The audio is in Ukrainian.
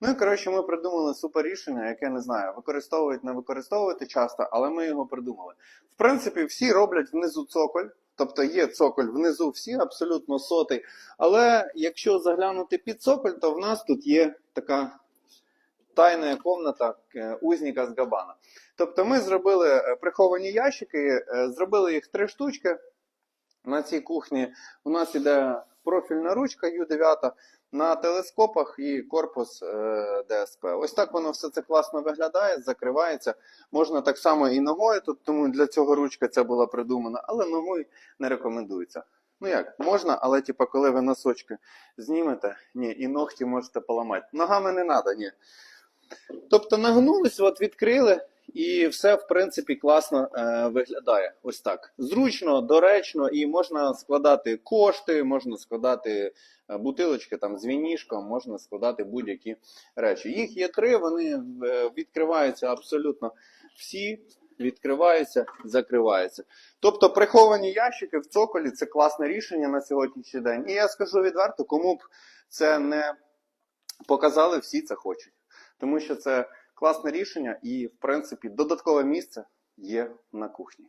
Ну і коротше, ми придумали супер рішення, яке не знаю, використовують, не використовувати часто, але ми його придумали. В принципі, всі роблять внизу цоколь. Тобто є цоколь внизу всі, абсолютно сотий. Але якщо заглянути під цоколь, то в нас тут є така тайна комната е, узника з Габана. Тобто ми зробили е, приховані ящики, е, зробили їх три штучки. На цій кухні у нас іде профільна ручка U9 на телескопах і корпус е, ДСП. Ось так воно все це класно виглядає, закривається. Можна так само і ногою, тому для цього ручка ця була придумана, але ногою не рекомендується. Ну як, можна, але типа, коли ви носочки знімете, ні, і ногті можете поламати. Ногами не треба, ні. Тобто нагнулись, от відкрили, і все, в принципі, класно е, виглядає. Ось так. Зручно, доречно, і можна складати кошти, можна складати е, бутилочки там з вінішком, можна складати будь-які речі. Їх є три, вони е, відкриваються абсолютно всі. Відкриваються, закриваються. Тобто приховані ящики в цоколі це класне рішення на сьогоднішній день. І я скажу відверто, кому б це не показали, всі це хочуть. Тому що це класне рішення і, в принципі, додаткове місце є на кухні.